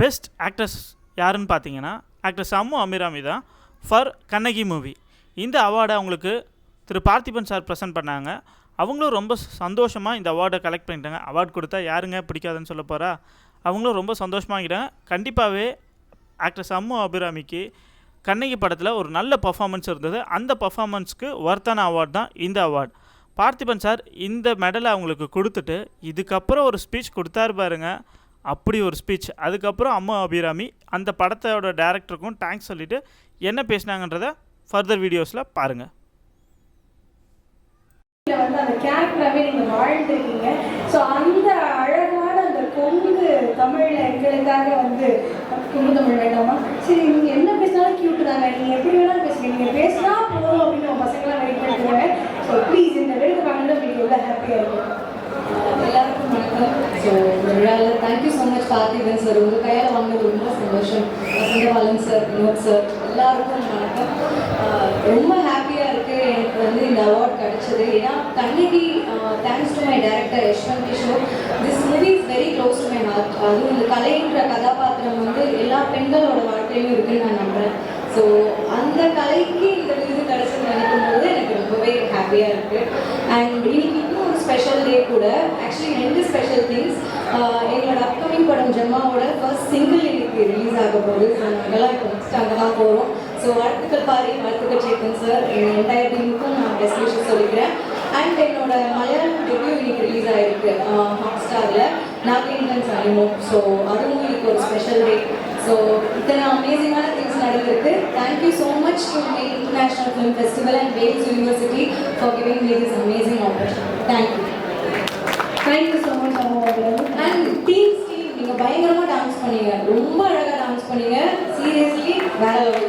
Best actress யாருன்னு பார்த்தீங்கன்னா actress Ammu Abhirami தான் ஃபார் கண்ணகி மூவி இந்த அவார்டை அவங்களுக்கு திரு பார்த்திபன் சார் ப்ரெசென்ட் பண்ணாங்க. அவங்களும் ரொம்ப சந்தோஷமாக இந்த அவார்டை கலெக்ட் பண்ணிட்டாங்க. அவார்டு கொடுத்தா யாருங்க பிடிக்காதுன்னு சொல்ல போகிறா அவங்களும் ரொம்ப சந்தோஷமாகிட்டாங்க. கண்டிப்பாகவே ஆக்ட்ரஸ் அம்மு அபிராமிக்கு கண்ணகி படத்தில் ஒரு நல்ல பர்ஃபாமன்ஸ் இருந்தது. அந்த பர்ஃபாமன்ஸ்க்கு ஒர்த்தான அவார்ட் தான் இந்த அவார்ட் பார்த்திபன் சார் இந்த மெடலை அவங்களுக்கு கொடுத்துட்டு இதுக்கப்புறம் ஒரு ஸ்பீச் கொடுத்தாரு பாருங்கள் அப்படி ஒரு ஸ்பீச் அதுக்கப்புறம் அம்மா அபிராமி அந்த படத்தோட டேரக்டருக்கும் தேங்க்ஸ் சொல்லிட்டு என்ன பேசினாங்கன்றத ஃபர்தர் வீடியோஸில் பாருங்கள் வந்து அந்த கேரக்டராகவே நீங்கள் வாழ்ந்துருக்கீங்க. ஸோ அந்த அழகான அந்த கொங்கு தமிழில் எங்களுக்காக வந்து கொங்கு தமிழ் வேண்டாமா? சரி நீங்கள் என்ன பேசினாலும் கியூட் தாங்க நீங்கள் எப்படி வேணாலும் பேசுங்க. நீங்கள் பேசினா போதும் அப்படின்னு உங்கள் பசங்களாம் வெயிட் பண்ணிட்டுருவாங்க ஸோ ப்ளீஸ் இந்த வாங்கினது உங்களுக்கு எவ்வளோ ஹாப்பியாக இருக்கும் எல்லாருக்கும் வணக்கம். ஸோ இந்த விழாவில் தேங்க்யூ சார் உங்கள் கையால் வாங்கினது ரொம்ப சந்தோஷம். வசந்தபாலன் சார் வினோத் சார் எல்லாருக்கும் வணக்கம். ரொம்ப ஹாப்பியாக இருக்குது எனக்கு வந்து இந்த அவார்ட் கிடைச்சது. ஏன்னா Kannagi thanks to my director Yashwant Kishore this movie is very close to my heart அதுவும் இந்த கலைன்ற கதாபாத்திரம் வந்து எல்லா பெண்களோட வாழ்க்கையிலும் இருக்குன்னு நான் நம்புகிறேன் ஸோ அந்த கலைக்கு இந்த விருது கிடைச்சது நினைக்கும் போது எனக்கு ரொம்பவே ஹாப்பியாக இருக்குது அண்ட் இன்னைக்கு ஸ்பெஷல் டே கூட ஆக்சுவலி ரெண்டு ஸ்பெஷல் திங்ஸ் எங்களோட அப்கமிங் படம் ஜெம்மாவோட ஃபர்ஸ்ட் சிங்கிள் இன்னைக்கு ரிலீஸ் ஆக போகுது. ஸோ நாங்கள்லாம் இப்போ நெக்ஸ்ட் அங்கே தான் போகிறோம் ஸோ வாழ்த்துக்கள் பாரி வாழ்த்துக்கள் சேத்தன் சார் எங்கள் என்டையர் டீமுக்கும் நான் பெஸ்ட் விஷயம் சொல்லிக்கிறேன். அண்ட் என்னோட மலையாளம் டெபியூ இன்னைக்கு ரிலீஸ் ஆகிருக்கு ஹாட் ஸ்டாரில் நாகேந்திரன் சனிமோ ஸோ அதுவும் இன்னைக்கு ஒரு ஸ்பெஷல் டே ஸோ இத்தனை அமேசிங்கான திங்ஸ் நடந்திருக்கு. Thank you so much to May international film festival and Vels university for giving me this amazing opportunity thank you thank you so much and teams team நீங்கள் பயங்கரமாக dance பண்ணீங்க. ரொம்ப அழகாக dance பண்ணீங்க. Seriously வேற level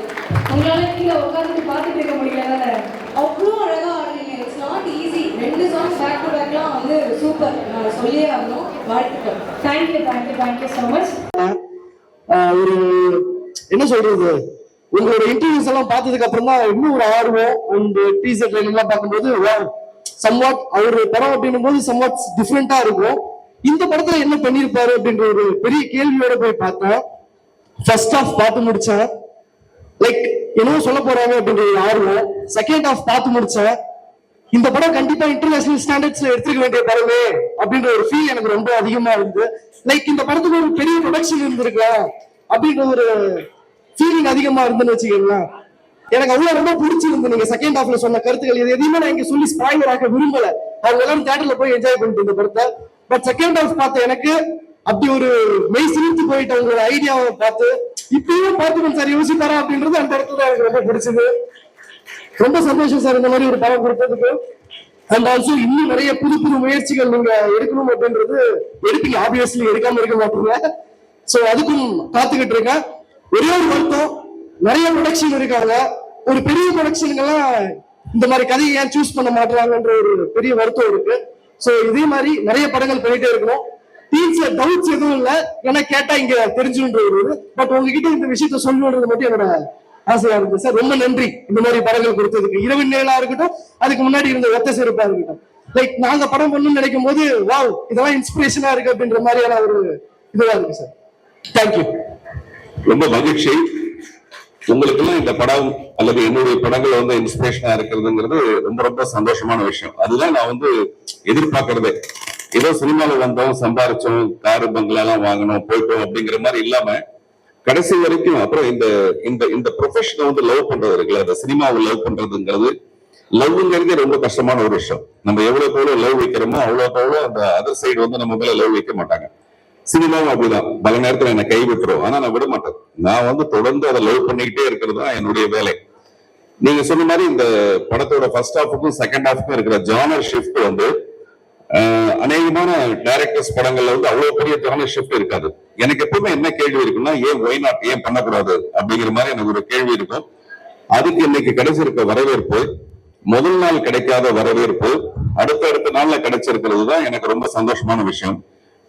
உங்களால் கீழே உட்காந்துட்டு பார்த்துட்டு இருக்க முடியல தானே அவ்வளோ அழகாக ஆடுறீங்க இட்ஸ் நாட் ஈஸி ரெண்டு சாங்ஸ் பேக் டு பேக்லாம் வந்து சூப்பர் நான் சொல்லியே ஆகணும். வாழ்த்துக்கள். Thank you thank you thank you so much ஒரு என்ன சொல்றது? உங்களோட இன்டர்வியூஸ் எல்லாம் பார்த்ததுக்கு அப்புறம் தான் இன்னும் ஒரு ஆர்வம். அந்த டீசர் ட்ரெயின் எல்லாம் பார்க்கும்போது சம்வாட் அவர் படம் அப்படின்னும் போது சம்வாட் டிஃப்ரெண்டா இருக்கும். இந்த படத்துல என்ன பண்ணிருப்பாரு அப்படின்ற ஒரு பெரிய கேள்வியோட போய் பார்த்தேன். ஃபர்ஸ்ட் ஹாஃப் பார்த்து முடிச்சேன். லைக் என்னவோ சொல்ல போறாங்க அப்படின்ற ஒரு ஆர்வம். செகண்ட் ஹாஃப் பார்த்து முடிச்சேன். இந்த படம் கண்டிப்பா இன்டர்நேஷனல் ஸ்டாண்டர்ட்ஸ்ல எடுத்துக்க வேண்டிய படமே அப்படின்ற ஒரு ஃபீல் எனக்கு ரொம்ப அதிகமா இருந்து லைக் இந்த படத்துக்கு ஒரு பெரிய ப்ரொடக்ஷன் இருந்திருக்கலாம். அப்படின்ற ஒரு ஃபீலிங் அதிகமா இருந்துன்னு வச்சுக்கோங்களேன். எனக்கு அவ்வளவு ரொம்ப பிடிச்சிருந்து நீங்க செகண்ட் ஹாஃப்ல சொன்ன கருத்துக்கள். இது எதையுமே நான் இங்க சொல்லி ஸ்பாயிலர் ஆக்க விரும்பல. அவங்க எல்லாரும் தியேட்டர்ல போய் என்ஜாய் பண்ணிட்டு இந்த படத்தை. பட் செகண்ட் ஹாஃப் பார்த்த எனக்கு அப்படி ஒரு மெய் சிரித்து போயிட்ட உங்களோட ஐடியாவை பார்த்து இப்பயும் பார்த்துக்கணும் சார் யோசிப்பாரா அப்படின்றது அந்த இடத்துல தான் எனக்கு ரொம்ப பிடிச்சது. ரொம்ப சந்தோஷம் சார் இந்த மாதிரி ஒரு படம் கொடுத்ததுக்கு. அண்ட் ஆல்சோ இன்னும் நிறைய புது புது முயற்சிகள் நீங்க எடுக்கணும் அப்படின்றது எடுப்பீங்க. ஆப்வியஸ்லி எடுக்காம இருக்க மாட்டீங்க. சோ அதுக்கும் காத்துக்கிட்டு இருக்கேன். ஒரே ஒரு வருத்தம். நிறைய ப்ரொடக்ஷன் இருக்காங்க. ஒரு பெரிய ப்ரொடக்ஷனுங்கெல்லாம் இந்த மாதிரி கதையை ஏன் சூஸ் பண்ண மாட்டாங்கன்ற ஒரு பெரிய வருத்தம் இருக்கு. சோ இதே மாதிரி நிறைய படங்கள் பண்ணிட்டே இருக்கணும். டீம்ஸ்ல டவுட்ஸ் எதுவும் இல்ல. ஏன்னா கேட்டா இங்க தெரிஞ்சுன்ற ஒரு இது பட் உங்ககிட்ட இந்த விஷயத்த சொல்லணுன்றது மட்டும் என்னோட ஆசையா இருக்கு சார் ரொம்ப நன்றி. இந்த மாதிரி படங்கள் கொடுத்ததுக்கு. இரவு நேரா இருக்கட்டும் அதுக்கு முன்னாடி இருந்த ஒத்த சிறப்பா இருக்கட்டும். லைக் நாங்க படம் பண்ணணும்னு நினைக்கும் போது வாவ் இதெல்லாம் இன்ஸ்பிரேஷனா இருக்கு அப்படின்ற மாதிரியான ஒரு இதுவா இருக்கு சார் தேங்க்யூ ரொம்ப மகிழ்ச்சி. உங்களுக்கெல்லாம் இந்த படம் அல்லது என்னுடைய படங்கள் வந்து இன்ஸ்பிரேஷனா இருக்கிறதுங்கிறது ரொம்ப ரொம்ப சந்தோஷமான விஷயம். அதுதான் நான் வந்து எதிர்பார்க்கறதே. ஏதோ சினிமால வந்தோம் சம்பாரிச்சோம் காரு பங்களா எல்லாம் வாங்கணும் போயிட்டோம் அப்படிங்கிற மாதிரி இல்லாம கடைசி வரைக்கும் அப்புறம் இந்த இந்த இந்த ப்ரொஃபஷனை வந்து லவ் பண்றது இருக்குல்ல அந்த சினிமாவை லவ் பண்றதுங்கிறது லவ்ங்கிறதே ரொம்ப கஷ்டமான ஒரு விஷயம். நம்ம எவ்வளவு எவ்வளவு லவ் வைக்கிறோமோ அவ்வளவுக்கு அவ்வளவு அந்த அதர் சைடு வந்து நம்ம மேல லவ் வைக்க மாட்டாங்க. சினிமாவும் அப்படிதான். பல நேரத்துல என்னை கைவிட்டுரும். ஆனா நான் விட மாட்டேன் நான் வந்து தொடர்ந்து அதை லவ் பண்ணிக்கிட்டே இருக்கிறது தான் என்னுடைய வேலை. நீங்க சொன்ன மாதிரி இந்த படத்தோட ஃபர்ஸ்ட் ஹாஃபுக்கும் செகண்ட் ஹாஃபுக்கும் இருக்கிற ஜானர் ஷிஃப்ட் வந்து அநேகமான டைரக்டர்ஸ் படங்கள்ல வந்து அவ்வளவு பெரிய ஜானர் ஷிஃப்ட் இருக்காது. எனக்கு எப்பவுமே என்ன கேள்வி இருக்குன்னா ஏன் ஒய் நாட் ஏன் பண்ணக்கூடாது? அப்படிங்கிற மாதிரி எனக்கு ஒரு கேள்வி இருக்கும். அதுக்கு இன்னைக்கு கிடைச்சிருக்க வரவேற்பு முதல் நாள் கிடைக்காத வரவேற்பு அடுத்த அடுத்த நாள்ல கிடைச்சிருக்கிறது தான் எனக்கு ரொம்ப சந்தோஷமான விஷயம்.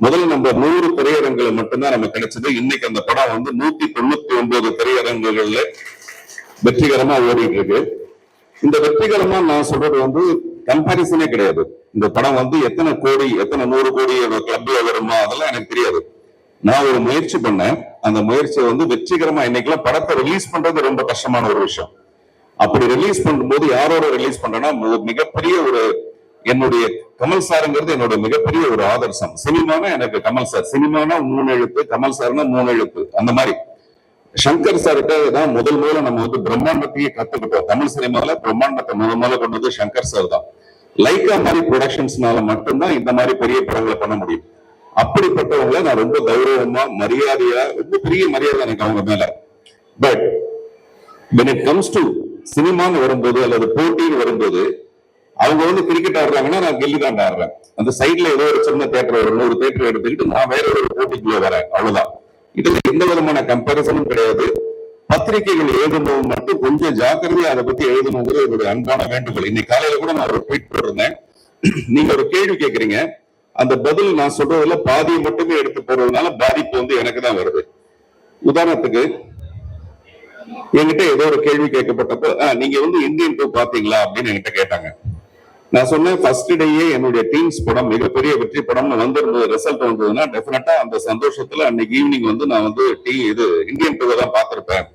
முதல்ல நம்ம நூறு திரையரங்குல மட்டும்தான் நம்ம கிடைச்சது. இன்னைக்கு அந்த படம் வந்து நூத்தி தொண்ணூத்தி ஒன்பது திரையரங்குகள்ல வெற்றிகரமா ஓடிட்டு இருக்கு. இந்த வெற்றிகரமா நான் சொல்றது வந்து கம்பாரிசனே கிடையாது. இந்த படம் வந்து எத்தனை கோடி எத்தனை நூறு கோடி கிளப்ல வருமா அதெல்லாம் எனக்கு தெரியாது. நான் ஒரு முயற்சி பண்ணேன். அந்த முயற்சியை வந்து வெற்றிகரமா இன்னைக்கெல்லாம் படத்தை ரிலீஸ் பண்றது ரொம்ப கஷ்டமான ஒரு விஷயம். அப்படி ரிலீஸ் பண்ணும்போது யாரோட ரிலீஸ் பண்றேன்னா மிகப்பெரிய ஒரு என்னுடைய கமல் சாருங்கிறது என்னோட மிகப்பெரிய ஒரு ஆதர்சம். சினிமானா எனக்கு கமல் சார். சினிமானா மூணு எழுத்து கமல் சார்னா மூணு எழுத்து. அந்த மாதிரி. சங்கர் சார்கிட்ட தான் முதல் முதல்ல நம்ம வந்து பிரம்மாண்டத்தையே கத்துக்கிட்டோம். தமிழ் சினிமாவில பிரம்மாண்டத்தை முதல் முதல்ல கொண்டு வந்து சங்கர் சார் தான். லைக்கா மாதிரி ப்ரொடக்ஷன்ஸ்னால மட்டும்தான் இந்த மாதிரி பெரிய படங்களை பண்ண முடியும். அப்படிப்பட்டவங்களை நான் ரொம்ப கௌரவமா மரியாதையா ரொம்ப பெரிய மரியாதை எனக்கு அவங்க மேல. But when it comes to சினிமான்னு வரும்போது அல்லது போட்டின்னு வரும்போது அவங்க வந்து கிரிக்கெட் ஆடுறாங்கன்னா நான் கில்லி தாண்ட ஆடுறேன். அந்த சைடுல ஏதோ ஒரு சின்ன தேட்டர் ஒரு நூறு தேட்டர் எடுத்துக்கிட்டு நான் வேற ஒரு போட்டிக்குள்ள வரேன். அவ்வளவுதான். இதுல எந்த விதமான கம்பாரிசனும் கிடையாது. பத்திரிகைகள் எழுதும்போது மட்டும் கொஞ்சம் ஜாக்கிரதையா அதை பத்தி எழுதணுங்கிறது என்னுடைய அன்பான வேண்டுகோள். இன்னைக்கு காலையில கூட நான் ஒரு ட்வீட் போட்டிருந்தேன். நீங்க ஒரு கேள்வி கேக்குறீங்க. அந்த பதில் நான் சொல்றதுல பாதியை மட்டுமே எடுத்து போறதுனால பாதிப்பு வந்து எனக்கு தான் வருது. உதாரணத்துக்கு என்கிட்ட ஏதோ ஒரு கேள்வி கேட்கப்பட்டப்போ நீங்க வந்து இந்தியன் டூ பாத்தீங்களா அப்படின்னு என்கிட்ட கேட்டாங்க. நான் சொன்னேன் ஃபர்ஸ்ட் டேயே என்னுடைய டீம்ஸ் படம் மிகப்பெரிய வெற்றி படம்னு வந்திருந்தது ரிசல்ட் வந்ததுன்னா டெஃபினட்டா அந்த சந்தோஷத்துல அன்னைக்கு ஈவினிங் வந்து நான் வந்து டீ இது இந்தியன் டூவை தான் பார்த்திருப்பேன்.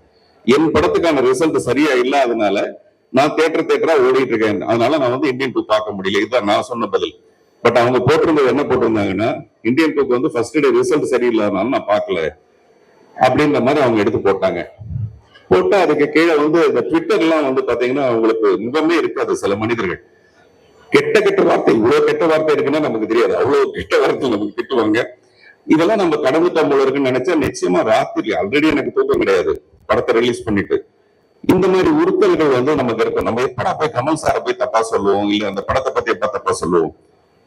என் படத்துக்கான ரிசல்ட் சரியா இல்லாதனால நான் தேட்டர் தேட்டரா ஓடிட்டு இருக்கேன் அதனால நான் வந்து இந்தியன் டூ பார்க்க முடியல. இதுதான் நான் சொன்ன பதில். பட் அவங்க போட்டிருந்தது என்ன போட்டிருந்தாங்கன்னா இந்தியன் டூக்கு வந்து ஃபர்ஸ்ட் டே ரிசல்ட் சரியில்லாதனால நான் பார்க்கல. அப்படின்ற மாதிரி அவங்க எடுத்து போட்டாங்க. போட்டா அதுக்கு கீழே வந்து இந்த ட்விட்டர்லாம் வந்து பாத்தீங்கன்னா அவங்களுக்கு முகமே இருக்காது சில மனிதர்கள். கெட்ட கெட்ட வார்த்தை இவ்வளவு கெட்ட வார்த்தை இருக்குன்னா நமக்கு தெரியாது. அவ்வளவு கெட்ட வார்த்தை நமக்கு திட்டுவாங்க. இதெல்லாம் நம்ம கடந்துட்டோம் போல இருக்குன்னு நினைச்சா நிச்சயமா ராத்திரி ஆல்ரெடி எனக்கு தூக்கம் கிடையாது. படத்தை ரிலீஸ் பண்ணிட்டு. இந்த மாதிரி உறுத்தல்கள் வந்து நமக்கு இருக்கும். நம்ம எப்படா போய் கமல் சாரை போய் தப்பா சொல்லுவோம்? இல்ல அந்த படத்தை பத்தி எப்ப தப்பா சொல்லுவோம்?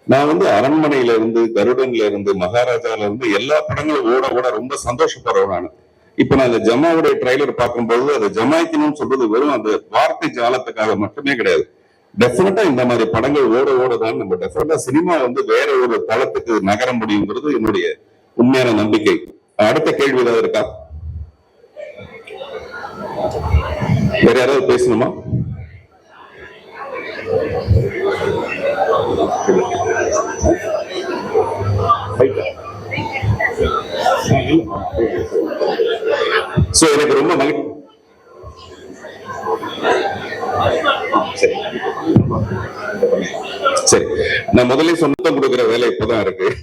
நான் வந்து அரண்மனையில இருந்து கருடன்ல இருந்து மகாராஜால இருந்து எல்லா படங்களும் ஓட ஓட ரொம்ப சந்தோஷப்படுறேன் நான். இப்ப நான் அந்த ஜமாவுடைய ட்ரைலர் பார்க்கும்போது அதை ஜமாய்க்கணும்னு சொல்றது வெறும் அந்த வார்த்தை ஜாலத்துக்காக மட்டுமே கிடையாது. டெஃபினட்டா இந்த மாதிரி படங்கள் ஓட ஓட தான் நம்ம டெஃபினட்டா சினிமா வந்து வேற ஒரு தளத்துக்கு நகர முடியுங்கிறது என்னுடைய உண்மையான நம்பிக்கை. அடுத்த கேள்வி ஏதாவது இருக்கா? வேற யாராவது பேசணுமா? சோ எனக்கு ரொம்ப மகிழ்ச்சி. சரி. சரி. நான் முதல்ல சொந்தம் கொடுக்கிற வேலை இப்பதான் இருக்கு.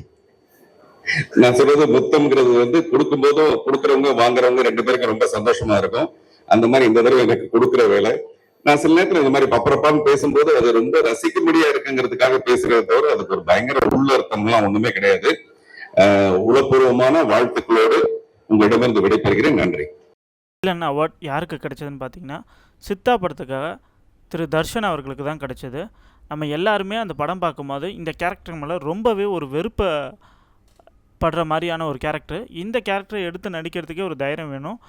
நான் சொல்றது முத்தம்ங்கிறது வந்து கொடுக்கும் போதும் கொடுக்குறவங்க வாங்குறவங்க ரெண்டு பேருக்கும் ரொம்ப சந்தோஷமா இருக்கும். அந்த மாதிரி இந்த தடவை எனக்கு கொடுக்குற வேலை. நான் சில நேரத்துல இந்த மாதிரி பப்பரப்பான்னு பேசும்போது அது ரொம்ப ரசிக்கும்படியா இருக்குங்கிறதுக்காக பேசுறதை தவிர அதுக்கு ஒரு பயங்கர உள்ளர்த்தம்லாம் ஒண்ணுமே கிடையாது. ஆஹ் உளப்பூர்வமான வாழ்த்துக்களோடு உங்களிடமிருந்து விடைபெறுகிறேன். நன்றி. வில்லன் அவார்ட் யாருக்கு கிடைச்சதுன்னு பார்த்தீங்கன்னா சித்தா படத்துக்காக திரு தர்ஷன் அவர்களுக்கு தான் கிடைச்சது. நம்ம எல்லாருமே அந்த படம் பார்க்கும்போது இந்த கேரக்டர் மேலே ரொம்பவே ஒரு வெறுப்பை படுற மாதிரியான ஒரு கேரக்டர் இந்த கேரக்டரை எடுத்து நடிக்கிறதுக்கே ஒரு தைரியம் வேணும்.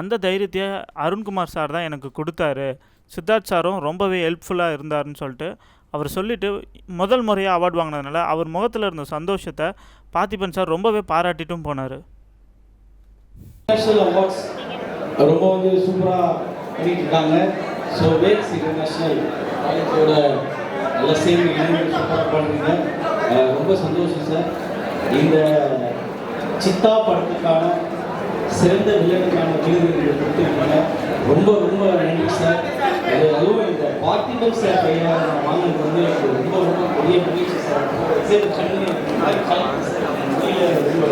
அந்த தைரியத்தை அருண்குமார் சார் தான் எனக்கு கொடுத்தாரு. சித்தார்த் சாரும் ரொம்பவே ஹெல்ப்ஃபுல்லாக இருந்தாருன்னு சொல்லிட்டு அவர் சொல்லிட்டு முதல் முறையாக அவார்டு வாங்கினதுனால அவர் முகத்தில் இருந்த சந்தோஷத்தை பார்த்திபன் சார் ரொம்பவே பாராட்டிட்டும் போனார். ரொம்ப வந்து சூப்பராக பண்ணிட்டு இருக்காங்க ஸோ வேக்ஸ் இன்டர்நேஷ்னல் காலேஜோட நல்லா சேர்ந்து இணைந்து சூப்பராக பண்ணுறீங்க ரொம்ப சந்தோஷம் சார் இந்த சித்தா படத்துக்கான சிறந்த வில்லனுக்கான விருது நீங்கள் கொடுத்துருக்கீங்க ரொம்ப ரொம்ப நன்றி சார் அது அதுவும் இந்த பார்த்திபன் சார் கையில் நான் வாங்கினது வந்து எனக்கு ரொம்ப ரொம்ப பெரிய மகிழ்ச்சி சார் சரி கண்ணு இந்த மாதிரி கலந்து சார் வெளியில் ரொம்ப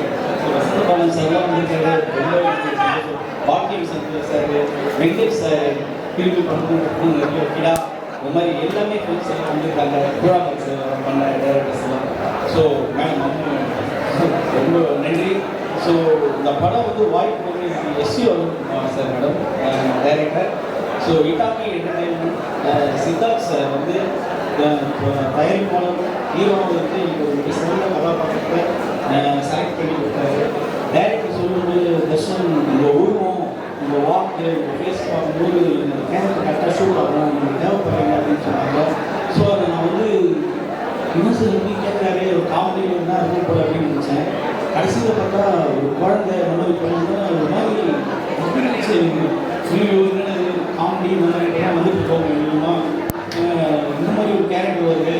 வசந்தபாலன் சார்லாம் வந்திருக்காரு ரொம்ப சந்தோஷம். பாக்கியம் சந்திர சார் வெங்கட் சார் திருப்பி பண்ணணும் நிறைய கிடா இந்த மாதிரி எல்லாமே ஃப்ரெண்ட்ஸ் எல்லாம் வந்துருக்காங்க. புறா பாக்ஸ் பண்ண டேரக்டர்ஸ் எல்லாம். ஸோ மேடம் ரொம்ப நன்றி. ஸோ இந்த படம் வந்து வாய்ப்பு வந்து எஸ்சி வரும் சார் மேடம் டைரக்டர் ஸோ இட்டாமி என்டர்டைன்மெண்ட் சித்தார்த் சார் வந்து அஹ், தயாரிப்பாளர் ஹீரோவை வந்து இப்போ ஒரு மிக சிறந்த கதாபாத்திரத்தை செலக்ட் பண்ணி கொடுத்தாரு. டைரக்டர் சொல்லும்போது தர்ஷன் உங்கள் உருவம் உங்கள் வாக்கு உங்கள் ஃபேஸ் பார்க்கும்போது இந்த கேரக்டர் கரெக்டாக ஷூட் ஆகும் உங்களுக்கு தேவைப்படுறீங்க அப்படின்னு சொன்னாங்க ஸோ அதை நான் வந்து இன்னும் சார் எப்படி கேட்குறாரு ஒரு காமெடி தான் இருக்கும் போல அப்படின்னு நினச்சேன் கடைசியில் பார்த்தா ஒரு குழந்தை இந்த மாதிரி குழந்தை ஒரு மாதிரி காமெடி இந்த மாதிரி ஏன் வந்துட்டு போக முடியுமா இந்த மாதிரி ஒரு கேரக்டர் வருது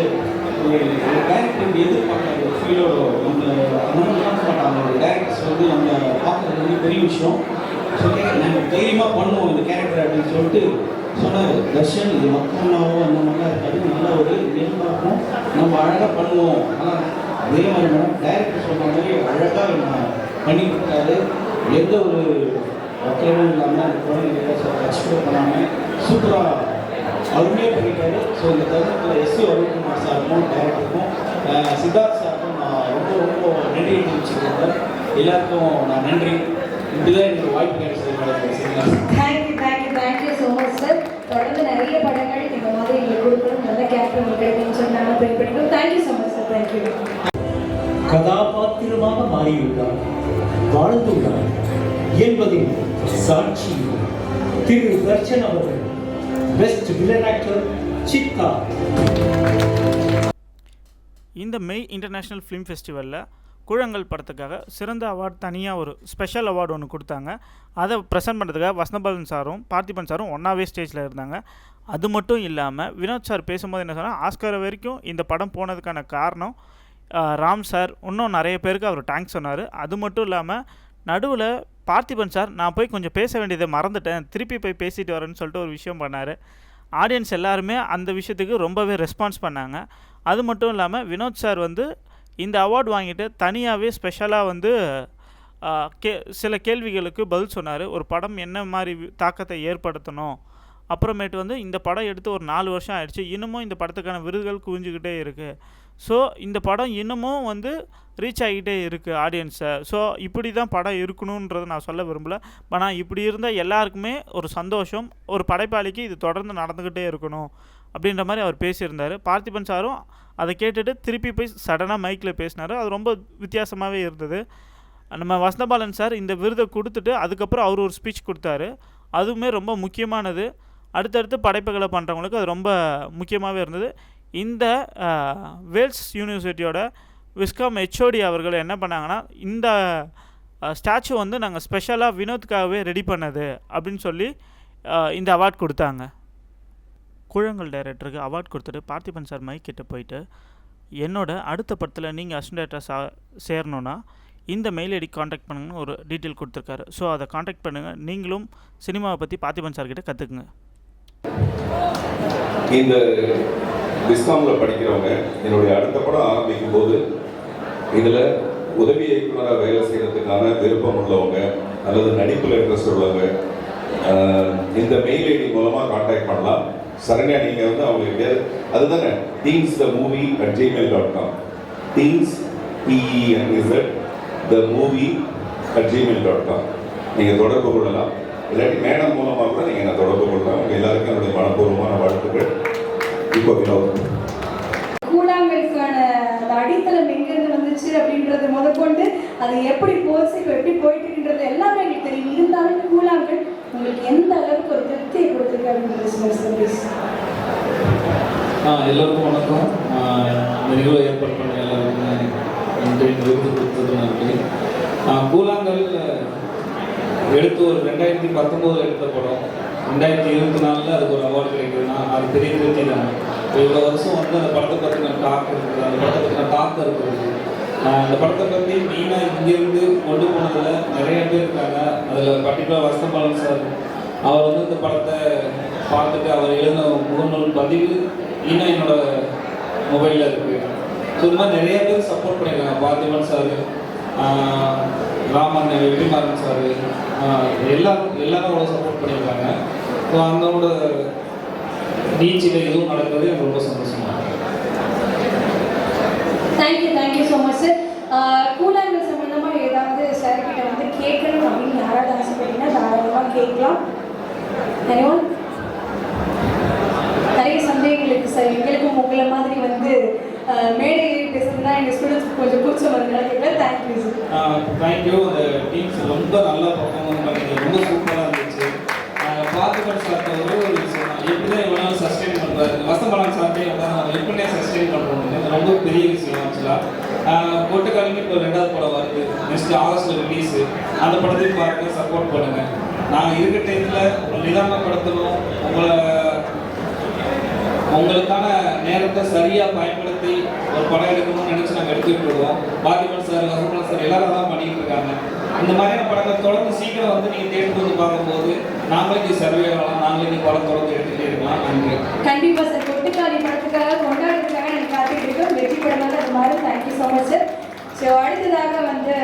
டேரக்டர் கேரக்டர் எதிர்பார்க்காத ஒரு ஃபீலோட அந்த அந்த மாதிரி மாட்டாங்க ஒரு டேரக்டர்ஸ் வந்து நம்ம பார்க்குறது வந்து பெரிய விஷயம் ஸோ நம்ம தைரியமாக பண்ணுவோம் இந்த கேரக்டர் அப்படின்னு சொல்லிட்டு சொன்னார் தர்ஷன் இது மக்களாவோ அந்த மாதிரிலாம் இருக்காது நல்ல ஒரு இயல்பாகவும் இருக்கும் நம்ம அழகாக பண்ணுவோம் ஆனால் அதே மாதிரி மேடம் டேரக்டர் சொன்ன மாதிரி அழகாக நான் பண்ணி கொடுத்தாரு எந்த ஒரு வக்கரமும் இல்லாமல் அந்த குழந்தைங்க அச்சீவ் பண்ணாமல் சூப்பராக அருமையாக பண்ணிட்டாரு. ஸோ இந்த தருணத்தில் எஸ் அருண்குமார் சாருக்கும் டைரக்டருக்கும் சித்தார்த் சாருக்கும் நான் ரொம்ப ரொம்ப நன்றி தெரிவிச்சுக்கிறேன். எல்லாருக்கும் நான் நன்றி. இப்படிதான் எனக்கு வாய்ப்பு கிடைச்சது thank you thank you thank you so much sir தொடர்ந்து நிறைய படங்கள் இந்த மாதிரி எங்களுக்கு கொடுக்கணும். நல்ல கேரக்டர் உங்களுக்கு கிடைக்கும்னு சொல்லி நாங்கள் ப்ரே பண்ணிக்கிறோம். Thank you so much sir thank you கதாபாத்திரமாக மாறியுள்ளார் வாழ்ந்துள்ளார் என்பதின் சாட்சி திரு தர்ஷன் அவர்கள். பெஸ்ட் வில்லன் ஆக்டர் சித்தா இந்த மெய் இன்டர்நேஷ்னல் ஃபிலிம் ஃபெஸ்டிவலில் கூழங்கள் படத்துக்காக சிறந்த அவார்டு தனியாக ஒரு ஸ்பெஷல் அவார்டு ஒன்று கொடுத்தாங்க. அதை ப்ரெசென்ட் பண்ணுறதுக்காக வசந்தபாலன் சாரும் பார்த்திபன் சாரும் ஒன்றாவே ஸ்டேஜில் இருந்தாங்க. அது மட்டும் இல்லாமல் வினோத் சார் பேசும்போது என்ன சொன்னால் ஆஸ்கர் வரைக்கும் இந்த படம் போனதுக்கான காரணம் ராம் சார். இன்னும் நிறைய பேருக்கு அவர் தேங்க்ஸ் சொன்னார். அது மட்டும் இல்லாமல் நடுவில் பார்த்திபன் சார் நான் போய் கொஞ்சம் பேச வேண்டியதை மறந்துட்டேன். திருப்பி போய் பேசிட்டு வரேன்னு சொல்லிட்டு ஒரு விஷயம் பண்ணார். ஆடியன்ஸ் எல்லாருமே அந்த விஷயத்துக்கு ரொம்பவே ரெஸ்பான்ஸ் பண்ணாங்க. அது மட்டும் இல்லாமல் வினோத் சார் வந்து இந்த அவார்டு வாங்கிட்டு தனியாகவே ஸ்பெஷலாக வந்து கே சில கேள்விகளுக்கு பதில் சொன்னார். ஒரு படம் என்ன மாதிரி தாக்கத்தை ஏற்படுத்தணும்? அப்புறமேட்டு வந்து இந்த படம் எடுத்து ஒரு நாலு வருஷம் ஆயிடுச்சு. இன்னமும் இந்த படத்துக்கான விருதுகள் குவிஞ்சுக்கிட்டே இருக்குது ஸோ இந்த படம் இன்னமும் வந்து ரீச் ஆகிக்கிட்டே இருக்குது ஆடியன்ஸை ஸோ இப்படி தான் படம் இருக்கணுன்றதை நான் சொல்ல விரும்பல. ஆனால் இப்படி இருந்தால் எல்லாருக்குமே ஒரு சந்தோஷம் ஒரு படைப்பாளிக்கு இது தொடர்ந்து நடந்துக்கிட்டே இருக்கணும் அப்படின்ற மாதிரி அவர் பேசியிருந்தார். பார்த்திபன் சாரும் அதை கேட்டுட்டு திருப்பி போய் சடனாக மைக்கில் பேசினார். அது ரொம்ப வித்தியாசமாகவே இருந்தது. நம்ம வசந்தபாலன் சார் இந்த விருதை கொடுத்துட்டு அதுக்கப்புறம் அவர் ஒரு ஸ்பீச் கொடுத்தாரு. அதுவுமே ரொம்ப முக்கியமானது. அடுத்தடுத்து படைப்புகளை பண்ணுறவங்களுக்கு அது ரொம்ப முக்கியமாகவே இருந்தது. இந்த வேல்ஸ் யூனிவர்சிட்டியோட விஸ்காம் ஹெச்ஓடி அவர்கள் என்ன பண்ணாங்கன்னா இந்த ஸ்டாச்சு வந்து நாங்கள் ஸ்பெஷலாக வினோத்துக்காகவே ரெடி பண்ணது அப்படின்னு சொல்லி இந்த அவார்ட் கொடுத்தாங்க. கூழங்கல் டைரக்டருக்கு அவார்ட் கொடுத்துட்டு பார்த்திபன் சார் மைக் கிட்ட போயிட்டு என்னோட அடுத்த படத்தில் நீங்கள் அசிஸ்டன்ட் டேரக்டர் சேரணுன்னா இந்த மெயில் ஐடி காண்டாக்ட் பண்ணுங்கன்னு ஒரு டீட்டெயில் கொடுத்துருக்காரு. ஸோ அதை காண்டாக்ட் பண்ணுங்கள் நீங்களும் சினிமாவை பற்றி பார்த்திபன் சார்கிட்ட கற்றுக்குங்க இந்த டிஸ்காம்ல படிக்கிறவங்க என்னுடைய அடுத்த படம் ஆரம்பிக்கும் போது இதில் உதவி இயக்குனராக வேலை செய்கிறதுக்கான விருப்பம் உள்ளவங்க அல்லது நடிப்பில் இன்ட்ரெஸ்ட் உள்ளவங்க இந்த மெயில் ஐடி மூலமாக காண்டாக்ட் பண்ணலாம். சரண்யா நீங்கள் வந்து அவங்களுக்கு அதுதானே teams the movie at Gmail dot com teams T E N Z the movie at Gmail dot com நீங்கள் தொடர்பு கொள்ளலாம். இல்லாட்டி மேடம் மூலமாக கூட நீங்கள் நான் தொடர்பு கொள்ளலாம். உங்கள் எல்லாருக்கும் என்னுடைய மனப்பூர்வமான வாழ்த்துக்கள். இப்போ வினோத் கூழாங்கலுக்கான அந்த அடித்தளம் எங்கேருந்து வந்துச்சு அப்படின்றது முதற்கொண்டு அது எப்படி போச்சு இப்போ எப்படி போயிட்டு இருக்குன்றது எல்லாமே எங்களுக்கு தெரியும். இருந்தாலும் கூழாங்கல் உங்களுக்கு எந்த அளவுக்கு ஒரு திருப்தியை கொடுத்துருக்கு அப்படின்றது சொல்லுங்க ஆ, எல்லோருக்கும் வணக்கம். ஆ, இந்த நிகழ்வை ஏற்பாடு பண்ண எல்லாருக்கும் நன்றி. விருது கொடுத்தது நன்றி. கூழாங்கல் எடுத்து ஒரு ரெண்டாயிரத்தி பத்தொம்போதில் எடுத்த படம். ரெண்டாயிரத்தி இருபத்தி நாலில் அதுக்கு ஒரு அவார்டு கிடைக்குதுன்னா அது பெரிய திருப்தி இவ்வளோ வருஷம் வந்து அந்த படத்தை பற்றின டாக் இருக்குது அந்த படத்தை பற்றின டாக் இருக்குது அந்த படத்தை பற்றி மெயினாக இங்கேருந்து கொண்டு போனதில் நிறைய பேர் இருக்காங்க. அதில் பர்டிகுலர் வசந்தபாலன் சார் அவர் வந்து இந்த படத்தை பார்த்துட்டு அவர் எழுதின முகநூல் பதிவு இன்னும் என்னோட மொபைலில் இருக்குது ஸோ இந்த மாதிரி நிறைய பேர் சப்போர்ட் பண்ணியிருக்காங்க. பார்த்திபன் சார் ராமன் வெற்றிமாறன் சார் எல்லாரும் எல்லாரும் அவ்வளோ சப்போர்ட் பண்ணியிருக்காங்க. ஸோ அந்தோட நீச்சில் எதுவும் நடக்கிறது எனக்கு ரொம்ப சந்தோஷமாக இருக்கு. Thank you thank you so much sir Koozhangal சம்மந்தமாக ஏதாவது சார் கிட்ட வந்து கேட்கணும் அப்படின்னு யாராவது ஆசைப்பட்டீங்கன்னா தாராளமாக கேட்கலாம். Anyone? நிறைய சந்தேகங்கள் இருக்குது சார் எங்களுக்கும் உங்களை மாதிரி வந்து ஆஹ், மேடை ஏறி பேசுறதுனா எங்கள் ஸ்டூடெண்ட்ஸ்க்கு கொஞ்சம் கூச்சம் கேட்கல thank you sir thank you அந்த டீம்ஸ் ரொம்ப நல்லா பர்ஃபார்மன்ஸ் பண்ணீங்க ரொம்ப சூப்பராக இருந்துச்சு பார்த்துக்கணும் சார் ஒரே ஒரு விஷயம் தான். எப்படிதான் இவ்வளோ நாள் சஸ்டெயின் பண்ணுறாரு வசம்பலான் சார்ட்டே வந்து எப்படியே சஸ்டெயின் பண்ணுறோம் ரொம்ப பெரிய விஷயம் ஆக்சுவலாக கொட்டுக்காலுமே இப்போ ரெண்டாவது படம் வருது. நெக்ஸ்ட் ஆகஸ்ட் ரிலீஸு அந்த படத்தையும் பாருங்க சப்போர்ட் பண்ணுங்கள் நாங்கள் இருக்கிற டைமில் நிதானப்படுத்தணும். உங்களை உங்களுக்கான நேரத்தை சரியாக பயன்படுத்தி ஒரு படம் எடுக்கணும்னு நினச்சி நாங்கள் எடுத்துகிட்டு இருக்கோம் பாதிமன் சார் வசம்பலன் சார் எல்லாரும் தான் பண்ணிட்டு இருக்காங்க. இந்த மாதிரியான படங்கள் தொடர்ந்து சீக்கிரம் வந்து நீங்கள் தேடி வந்து பார்க்கும்போது நாங்களே நீ சர்வே ஆகலாம். நாங்களே நீ படம் தொடர்ந்து எடுத்துகிட்டே இருக்கலாம். நன்றி. கண்டிப்பாக சார். படத்துக்காக கொண்டாடுறதுக்காக எனக்கு காத்துட்டு இருக்கோம் வெற்றி படமாக அது மாதிரி. Thank you so much sir so அடுத்ததாக வந்து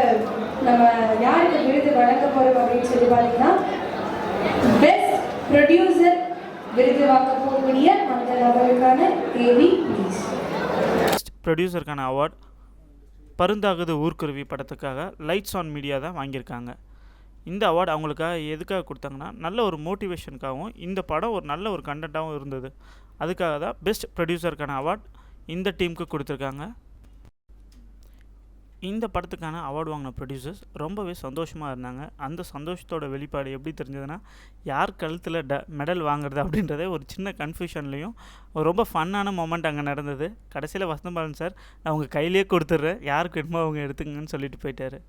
நம்ம யாருக்கு விருது வழங்க போகிறோம் அப்படின்னு சொல்லி பார்த்தீங்கன்னா பெஸ்ட் ப்ரொடியூசர் விருது வாங்க போகக்கூடிய அந்த நபருக்கான தேவி ப்ளீஸ் ப்ரொடியூசருக்கான அவார்ட் பருந்தாகுது ஊர்க்குருவி படத்துக்காக லைட்ஸ் ஆன் மீடியா தான் வாங்கியிருக்காங்க. இந்த அவார்டு அவங்களுக்காக எதுக்காக கொடுத்தாங்கன்னா நல்ல ஒரு மோட்டிவேஷனுக்காகவும் இந்த படம் ஒரு நல்ல ஒரு கண்டென்ட்டாகவும் இருந்தது. அதுக்காக தான் பெஸ்ட் ப்ரொடியூசருக்கான அவார்ட் இந்த டீமுக்கு கொடுத்துருக்காங்க. இந்த படத்துக்கான அவார்டு வாங்கின ப்ரொடியூசர்ஸ் ரொம்பவே சந்தோஷமாக இருந்தாங்க. அந்த சந்தோஷத்தோட வெளிப்பாடு எப்படி தெரிஞ்சதுன்னா யார் கழுத்தில் ட மெடல் வாங்குறது அப்படின்றதே ஒரு சின்ன கன்ஃபியூஷன்லேயும் ரொம்ப ஃபன்னான மொமெண்ட் அங்கே நடந்தது. கடைசியில் வசந்தபாலன் சார் நான் உங்கள் கையிலேயே கொடுத்துட்றேன். யாருக்கு வேணுமோ அவங்க எடுத்துங்கன்னு சொல்லிட்டு போயிட்டாரு.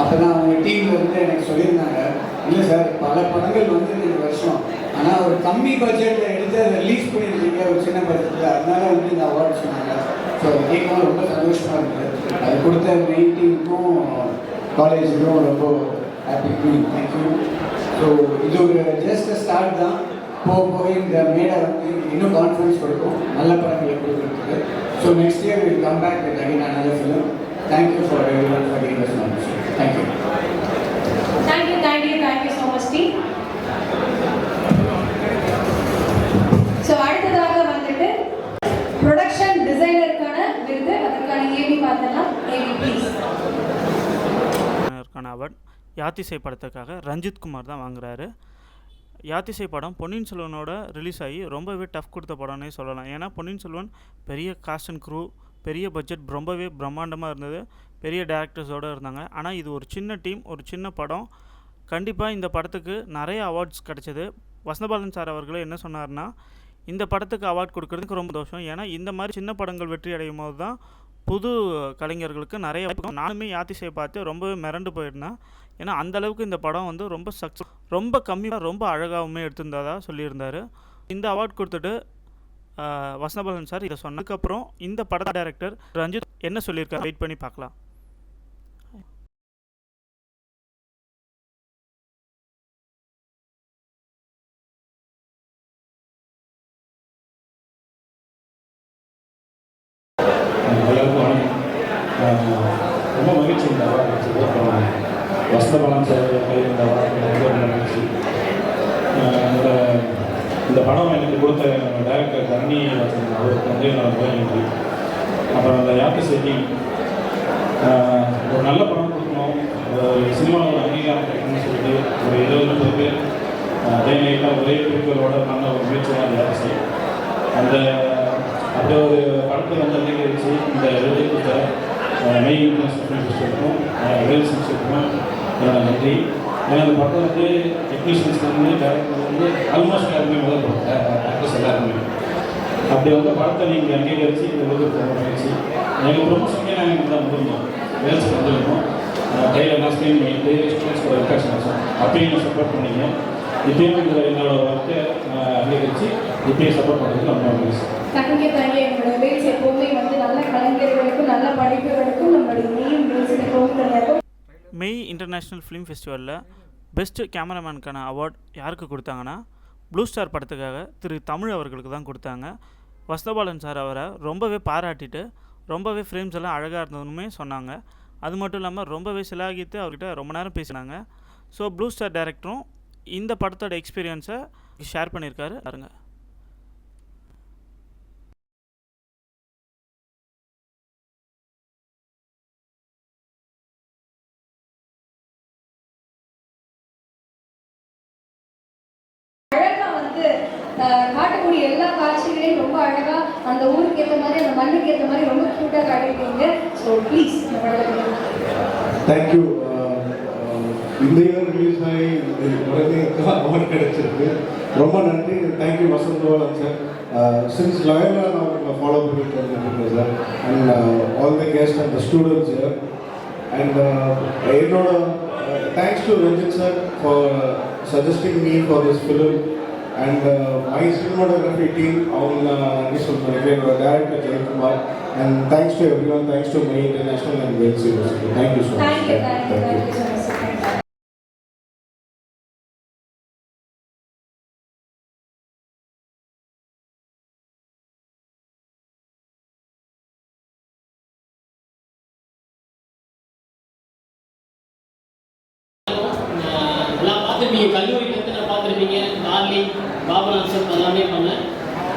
அப்போ தான் அவங்க டீம்ல இருந்து எனக்கு சொல்லியிருந்தாங்க. இல்லை சார் பல படங்கள் வந்து இந்த வருஷம். ஆனால் ஒரு கம்மி பட்ஜெட்டில் எடுத்து அதை ரிலீஸ் பண்ணியிருக்கீங்க ஒரு சின்ன பட்ஜெட்டில் அதனால வந்து இந்த அவார்டு சொன்னாங்க. ஸோ அது கேட்கும்போது ரொம்ப சந்தோஷமாக இருக்குது அது கொடுத்த மெயின் டீமுக்கும் காலேஜுக்கும் ரொம்ப ஹாப்பி தேங்க்யூ ஸோ இது ஒரு ஜஸ்ட் ஸ்டார்ட் தான். போக போக இந்த மேடை வந்து இன்னும் கான்ஃபிடன்ஸ் கொடுக்கும். நல்ல படங்களை கொடுக்குறதுக்கு. So next year will come back with again another film thank you for everyone for giving us thank you thank you thank you thank you so much team so அடுத்ததாக வந்துட்டு ப்ரொடக்ஷன் டிசைனருக்கான விருது அதற்கான AV பார்த்தலாம் AV please award Yaathisai படத்துக்காக ரஞ்சித் குமார் தான் வாங்குறாரு. யாத்திசை படம் பொன்னியின் செல்வனோட ரிலீஸ் ஆகி ரொம்பவே டஃப் கொடுத்த படம்னே சொல்லலாம். ஏன்னா பொன்னியின் செல்வன் பெரிய காஸ்ட் அண்ட் க்ரூ பெரிய பட்ஜெட் ரொம்பவே பிரம்மாண்டமாக இருந்தது. பெரிய டேரக்டர்ஸோடு இருந்தாங்க. ஆனால் இது ஒரு சின்ன டீம் ஒரு சின்ன படம். கண்டிப்பாக இந்த படத்துக்கு நிறைய அவார்ட்ஸ் கிடச்சிது. வசந்தபாலன் சார் அவர்களே என்ன சொன்னார்னா இந்த படத்துக்கு அவார்ட் கொடுக்கறதுக்கு ரொம்ப தோஷம் ஏன்னா இந்த மாதிரி சின்ன படங்கள் வெற்றி அடையும் போது தான் புது கலைஞர்களுக்கு நிறைய வாய்ப்பு நானுமே யாத்திசையை பார்த்து ரொம்பவே மிரண்டு போயிருந்தேன். ஏன்னா அந்த அளவுக்கு இந்த படம் வந்து ரொம்ப சக்ஸஸ் ரொம்ப கம்மியாக ரொம்ப அழகாகவுமே எடுத்திருந்ததாக சொல்லியிருந்தார். இந்த அவார்ட் கொடுத்துட்டு வசந்தபாலன் சார் இதை சொன்னதுக்கப்புறம் இந்த பட டைரக்டர் ரஞ்சித் என்ன சொல்லியிருக்காரு? வெயிட் பண்ணி பார்க்கலாம். கொடுத்த டைரக்டர் தரணி வாசன் அவருக்கு வந்து நான் நன்றி அப்புறம் அந்த யாத்திரை செட்டி ஒரு நல்ல படம் கொடுக்கணும். ஒரு சினிமாவில் அங்கீகாரம் கிடைக்கணும்னு சொல்லிட்டு ஒரு இருபது முப்பது பேர் டே நைட்டாக ஒரே குறிக்கோளோட நல்ல ஒரு முயற்சி தான் அந்த யாத்திரை அந்த அந்த ஒரு படத்தை வந்து அங்கீகரித்து இந்த எழுதி கொடுத்த மெயின் இன்டர்நேஷனல் ஃபிலிம் ஃபெஸ்டிவலுக்கும் நன்றி. ஏன்னா அந்த படம் வந்து டெக்னீஷியன்ஸ்லேருந்து டேரக்டர் வந்து ஆல்மோஸ்ட் எல்லாருமே முதல் ஆக்டர்ஸ் எல்லாருமே அப்படி வந்து படத்தை நீங்கள் அங்கீகரித்து இந்த விருது ரொம்ப எங்கள் ப்ரொமோஷனுக்கே நாங்கள் இங்கே தான் முடிஞ்சோம் வேல்ஸ் வந்துருக்கோம் கையிலெல்லாம் ஸ்க்ரீன் பண்ணிட்டு ஸ்டூடெண்ட்ஸ் கூட ரெக்கார்ட்ஸ் வச்சோம் அப்பயும் சப்போர்ட் பண்ணீங்க? இப்பயும் இந்த எங்களோட ஒர்க்கை அங்கீகரித்து இப்பயும் சப்போர்ட் பண்ணுறது ரொம்ப மகிழ்ச்சி தேங்க்யூ தேங்க்யூ எங்களோட வேல்ஸ் எப்போவுமே வந்து நல்ல கலைஞர்களுக்கும் நல்ல படிப்புகளுக்கும் நம்மளுடைய மெயின் வேல்ஸ் எப்பவும் கிடையாது மெய் இன்டர்நேஷ்னல் ஃபிலிம் ஃபெஸ்டிவலில் பெஸ்ட்டு கேமராமேனுக்கான அவார்ட் யாருக்கு கொடுத்தாங்கன்னா ப்ளூ ஸ்டார் படத்துக்காக திரு தமிழ் அவர்களுக்கு தான் கொடுத்தாங்க. வசதபாலன் சார் அவரை ரொம்பவே பாராட்டிட்டு ரொம்பவே ஃப்ரேம்ஸ் எல்லாம் அழகாக இருந்ததுன்னு சொன்னாங்க. அது மட்டும் இல்லாமல் ரொம்பவே சிலாகித்து அவர்கிட்ட ரொம்ப நேரம் பேசினாங்க. ஸோ ப்ளூ ஸ்டார் டேரக்டரும் இந்த படத்தோட எக்ஸ்பீரியன்ஸை ஷேர் பண்ணியிருக்காரு. பாருங்க. காட்டக்கூடிய எல்லா காட்சிகளையும் ரொம்ப அழகா அந்த ஊருக்கு ஏற்ற மாதிரி அந்த மண்ணுக்கு ஏற்ற மாதிரி ரொம்ப கியூட்டா காட்டியிருக்கீங்க. ஸோ ப்ளீஸ் இந்த படத்தை தேங்க்யூ இந்த இயர் ரிலீஸ் ஆகி இந்த குழந்தைங்களுக்கு அவார்டு கிடைச்சிருக்கு. ரொம்ப நன்றி. Thank you Vasanthabalan sir since Loyola நான் உங்களை ஃபாலோ பண்ணிட்டு வந்துருக்கேன் sir and all the guest and the students sir and என்னோட thanks to Ranjith sir for suggesting me for this film and my cinematography team அவங்க நான் நன்றி சொல்கிறேன் என்னோட director Jayakumar and thanks to everyone thanks to my international and Vels university thank you so much thank you thank you thank you so much sir எல்லாம் பார்த்துருப்பீங்க கல்லூரியிலேருந்து நான் பார்த்துருப்பீங்க darling Papanasam எல்லாமே பண்ணேன்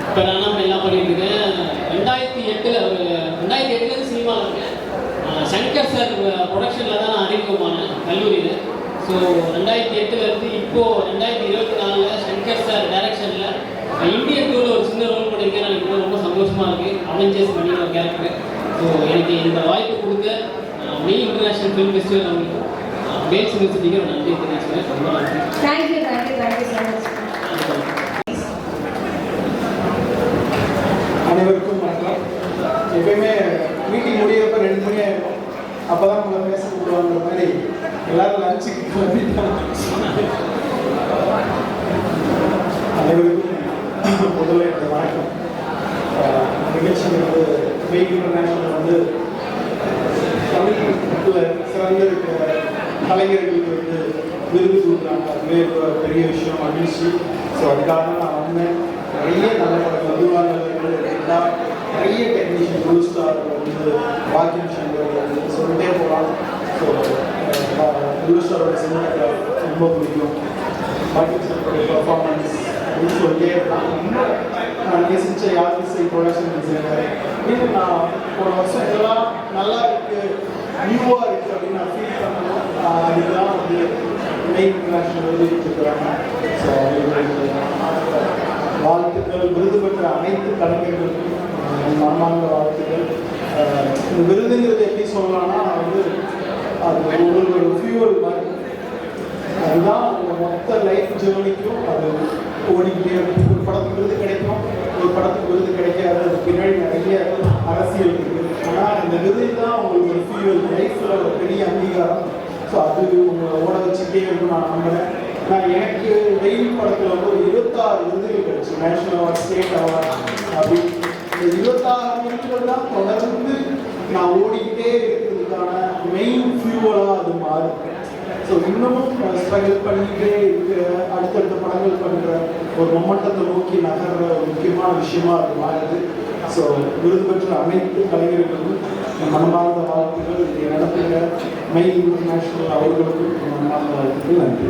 இப்போ நான் எல்லாம் பண்ணிட்டு இருக்கேன் ரெண்டாயிரத்தி எட்டில் ஒரு ரெண்டாயிரத்தி எட்டுலேருந்து சினிமாவில் இருக்கேன் அஹ் சங்கர் சார் ப்ரொடக்ஷனில் தான் நான் அறிமுகமானேன் கல்லூரியில் ஸோ ரெண்டாயிரத்தி எட்டுலேருந்து இப்போது ரெண்டாயிரத்தி இருபத்தி நாலில் சங்கர் சார் டைரக்ஷனில் இந்தியன் டூரில் ஒரு சின்ன ரோல் பண்ணியிருக்கேன் எனக்கு இன்னும் ரொம்ப சந்தோஷமாக இருக்குது மணி ஒரு கேரக்டர் ஸோ எனக்கு இந்த வாய்ப்பு கொடுத்த மெயின் இன்டர்நேஷனல் ஃபிலிம் ஃபெஸ்டிவல் அவங்களுக்கு வேல்ஸ் யூனிவர்சிட்டிக்கு ஒரு நன்றி தெரிவிச்சுக்கிறேன் ரொம்ப நன்றி. Thank you thank you thank you so much அனைவருக்கும் வணக்கம். எப்பயுமே மீட்டிங் முடியிறப்ப ரெண்டு மணி ஆயிடும் அப்போ தான் உங்களை பேச கூடுவாங்கிற மாதிரி எல்லாரும் லஞ்சுக்கு கிளம்பிட்டாங்க அனைவருக்கும் முதல்ல வணக்கம். நிகழ்ச்சி வந்து வெயிட் இன்டர்நேஷனல் வந்து தமிழ்நாட்டில் சிறந்த இருக்கிற கலைஞர்களுக்கு வந்து விருது கொடுக்குறாங்க. அதுவே ஒரு பெரிய விஷயம் மகிழ்ச்சி. ஸோ அதுக்காக நான் வந்தேன். நிறைய நல்ல படங்கள் உருவாங்கள் எல்லா நிறைய டெக்னீஷியன் ப்ளூ ஸ்டார் வந்து வாக்கிங் சங்கர் வந்து சொல்லிட்டே போகலாம். ஸோ ப்ளூ ஸ்டாரோட சினிமா ரொம்ப பிடிக்கும். வாக்கிங் சங்கரோட பர்ஃபார்மன்ஸ் சொல்லிட்டே இருக்கலாம் இன்னும் நான் நேசித்த யாத்திசை ப்ரொடக்ஷன் டிசைனர் இது நான் போன வருஷம் இதெல்லாம் நல்லா இருக்கு நியூவாக இருக்கு அப்படின்னு நான் ஃபீல் பண்ணணும் ஆஹ் இதுதான் வந்து மெயின் இன்டர்நேஷனல் எழுதிட்டுருக்குறாங்க ஸோ வாழ்த்துக்கள் விருது பெற்ற அனைத்து கலைஞர்களுக்கும் மனமார்ந்த வாழ்த்துக்கள். இந்த விருதுங்கிறது எப்படி சொல்லலாம்னா வந்து அது உங்களுக்கு ஒரு ஃபியூவல் மாதிரி. அதுதான் மொத்த லைஃப் ஜேர்னிக்கும் அது ஓடிக்கிட்டே இருக்கும் ஒரு படத்துக்கு விருது கிடைக்கும் ஒரு படத்துக்கு விருது கிடைக்காது அது பின்னாடி நிறைய அரசியல் இருக்கு ஆனால் விருது தான் உங்களுக்கு ஒரு ஃபியூல் லைஃப்பில் ஒரு பெரிய அங்கீகாரம். ஸோ அது உங்களை ஓட வச்சுட்டே இருக்கும் நான் நம்புகிறேன் நான் எனக்கு வெயில் படத்தில் வந்து ஒரு இருபத்தாறு விருதுகள் கிடைச்சு. நேஷனல் அவார்ட் ஸ்டேட் அவார்ட் அப்படி. இந்த இருபத்தாறு விருதுகள் தான் தொடர்ந்து நான் ஓடிக்கிட்டே இருக்கிறதுக்கான மெயின் ஃபியூவலாக அது மாறும். ஸோ இன்னமும் ஸ்ட்ரகிள் பண்ணிக்கிட்டே இருக்கிற அடுத்தடுத்த படங்கள் பண்ணுற ஒரு மொமெண்டத்தை நோக்கி நகர்ற ஒரு முக்கியமான விஷயமா அது மாறுது. ஸோ விருது பெற்ற அனைத்து கலைஞர்களுக்கும் மனமார்ந்த வாழ்த்துக்கள் இதை நடத்துகிற மை இன்டர்நேஷனல் அவர்களுக்கும் மனமார்ந்த வாழ்த்துக்கள் நன்றி